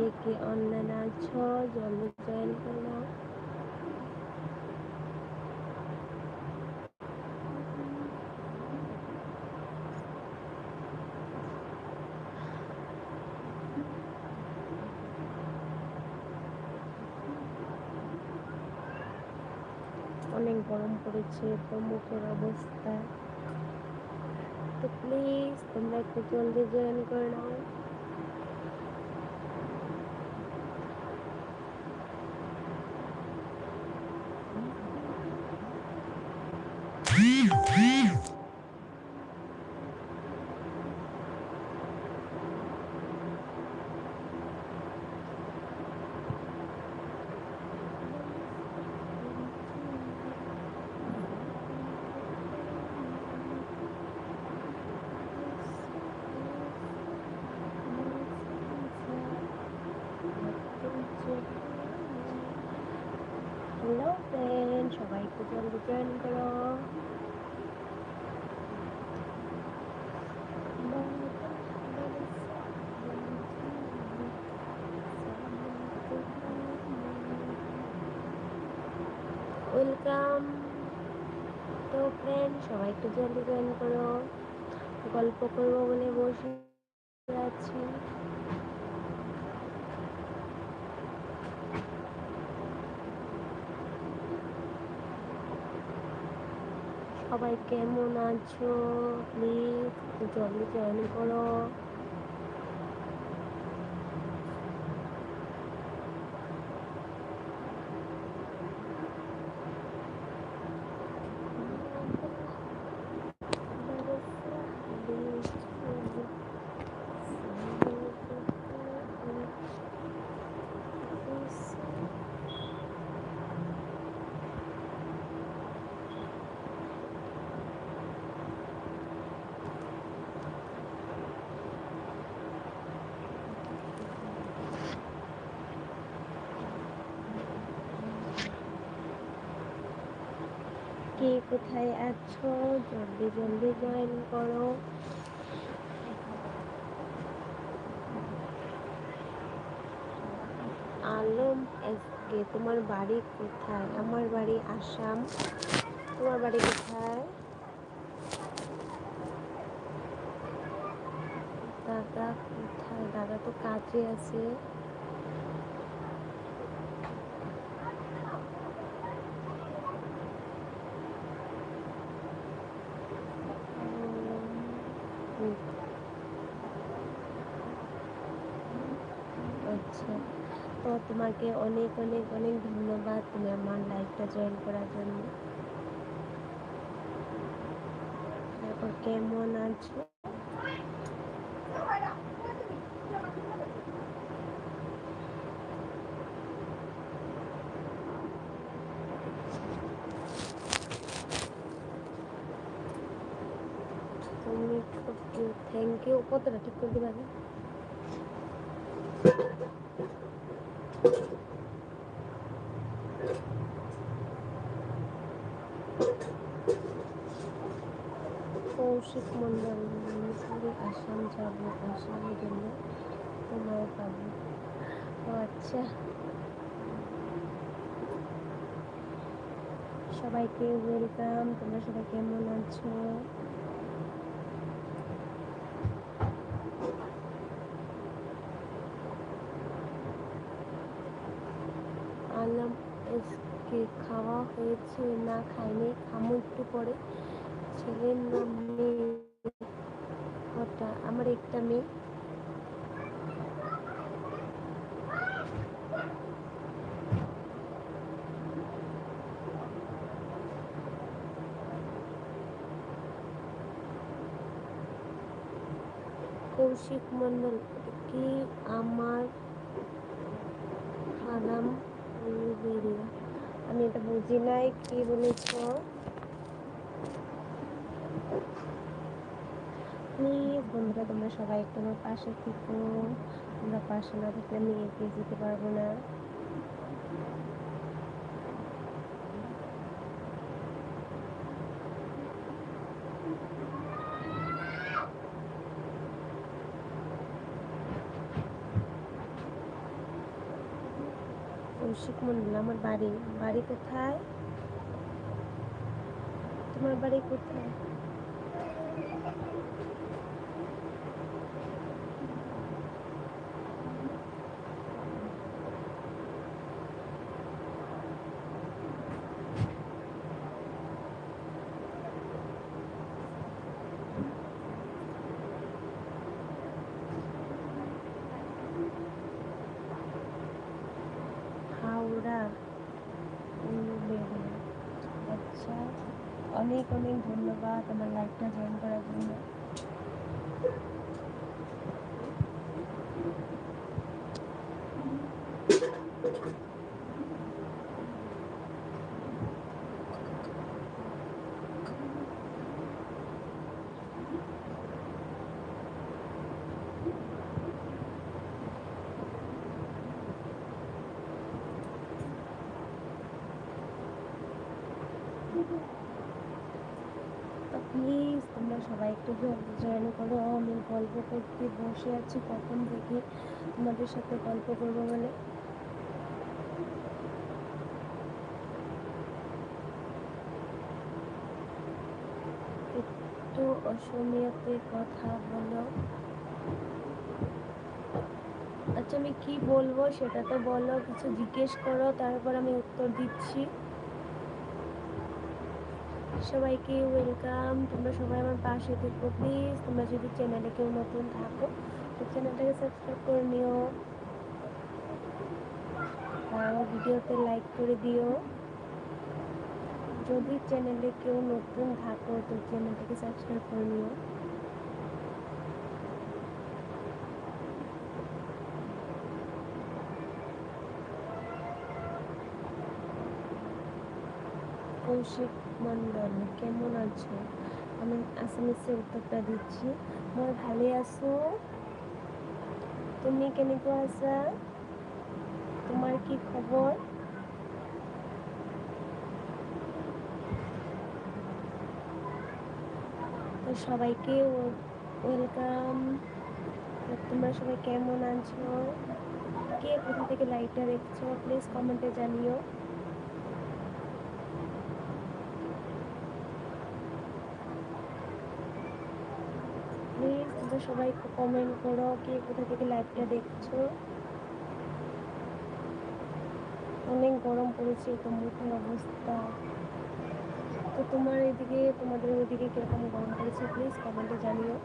কে কে online আছো জলদি join করে অনেক গরম পড়েছে তো মুখের অবস্থা। তো প্লিজ তোমরা একটু জলদি জয়েন করে নাও হ্যালো ফ্রেন্ড একটু জলদি জয়েন করো ওয়েলকাম তো ফ্রেন্ড সবাই একটু জলদি জয়েন করো। গল্প করব বলে বসে আছি সবাই কেমন আছো প্লিজ একটু জলদি জয়েন করো কোথায় আছো? জলদি জলদি জয়েন করো। আলম এসকে, তোমার বাড়ি কোথায়? আমার বাড়ি আসাম। তোমার বাড়ি কোথায়? দাদা কোথায়? দাদা তো কাজে আছে। আচ্ছা। তো তোমাকে অনেক অনেক অনেক ধন্যবাদ তুমি আমার লাইফটা জয়েন করার জন্য। তারপর কেমন আছো তুমি খুব ইউ কতটা ঠিক করে দিবা? কৌশিক মন্ডল মিসরি আসাম যাব, আসাম গেলে তোমায় পাবো। আচ্ছা। সবাইকে ওয়েলকাম তোমরা সবাই কেমন আছো? এসকে খাওয়া হয়েছে না খাইনি? খামো একটু পরে। ছেলের নাম মেয়ে কটা আমার একটা মেয়ে। কৌশিক মন্ডল কি আমার হারাম আমি এটা বুঝি নাই, কি বলেছ? বন্ধুরা, তোমরা সবাই একটু পাশে থেকো। তোমরা পাশে না থাকলে আমি এগিয়ে যেতে পারব না। কৌশিক মন্ডল আমার বাড়ি বাড়ি কোথায় তোমার বাড়ি কোথায় অনেক অনেক ধন্যবাদ আমার লাইফটা জয়েন করার জন্য তো প্লিজ তোমরা সবাই একটু জয়েন করো। আমি গল্প করতে বসে আছি, কখন থেকে তোমাদের সাথে গল্প করব বলে। একটু অসমীয়াতে কথা বলো। আচ্ছা আমি কি বলব সেটা তো বলো, কিছু জিজ্ঞেস করো, তারপর আমি উত্তর দিচ্ছি। সবাইকে ওয়েলকাম। তোমরা সবাই আমার পাশে থেকো, প্লিজ। তোমরা যদি চ্যানেলে কেউ নতুন থাকো, তো চ্যানেলটাকে সাবস্ক্রাইব করে নিও। আর ভিডিওতে লাইক করে দিও। যদি চ্যানেলে কেউ নতুন থাকো, তো চ্যানেলটাকে সাবস্ক্রাইব করে নিও। কৌশিক মণ্ডল, কেমন আছো? আমি আসামিসে উত্তরটা দিচ্ছি। মই ভালে আছো। তুমি কেনেকুৱা আছা? তোমাৰ কি খবৰ? সবাইকে ওয়েলকাম তোমরা সবাই কেমন আছো? কে কোথা থেকে লাইভটা দেখছ? প্লিজ কমেন্টে জানিও প্লিজ তোমরা সবাই একটু কমেন্ট করো কে, কোথা থেকে লাইভটা দেখছ? অনেক গরম পড়েছে তো মুখের অবস্থা। তো তোমার এদিকে, তোমাদের ওইদিকে কীরকম গরম পড়েছে? প্লিজ কমেন্টে জানিও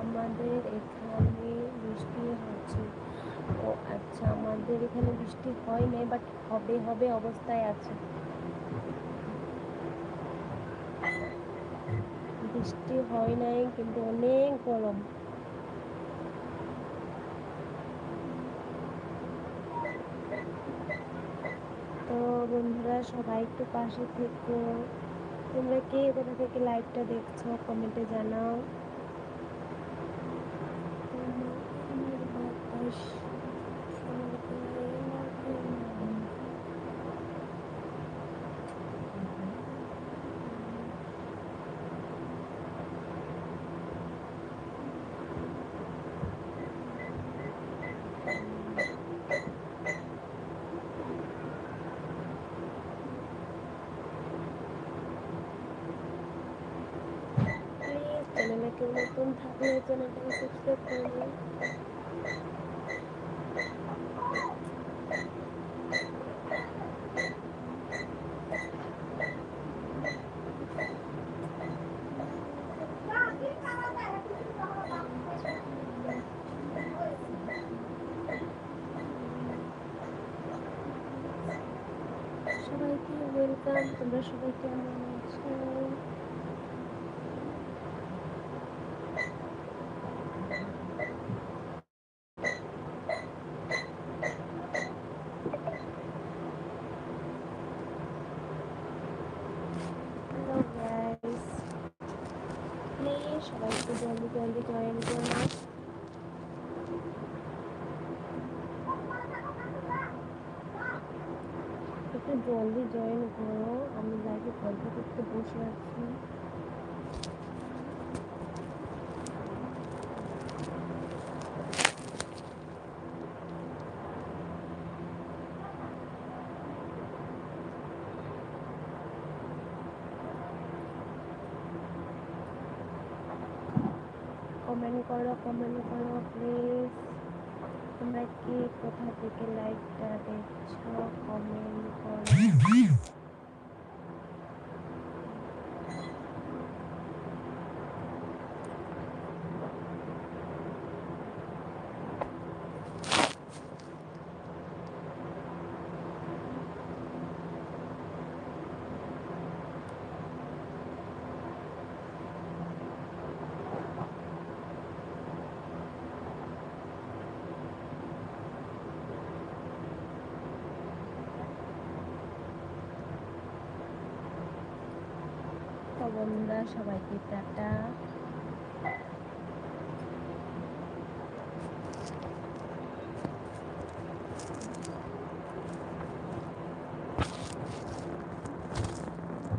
আমাদের এখানে বৃষ্টি হচ্ছে ও আচ্ছা আমাদের এখানে বৃষ্টি হয় নাই বাট হবে হবে অবস্থায় আছে। বৃষ্টি হয় নাই, কিন্তু অনেক গরম। তো বন্ধুরা, সবাই একটু পাশে থেকো। তোমরা কে কোথা থেকে লাইভটা দেখছ কমেন্টে জানাও বাতাস প্লিজ চ্যানেলে নতুন থাকলে চ্যানেলটাকে সাবস্ক্রাইব করে নিও। সবাইকে ওয়েলকাম তোমরা সবাই কেমন জলদি জলদি জয়েন করো একটু জলদি জয়েন করো। আমি লাইভে গল্প করতে বসে আছি। কমেন্ট করো কমেন্ট করো প্লিজ তোমরা কে কোথা থেকে লাইভটা দেখছ কমেন্ট করো তো বন্ধুরা সবাইকে টাটা।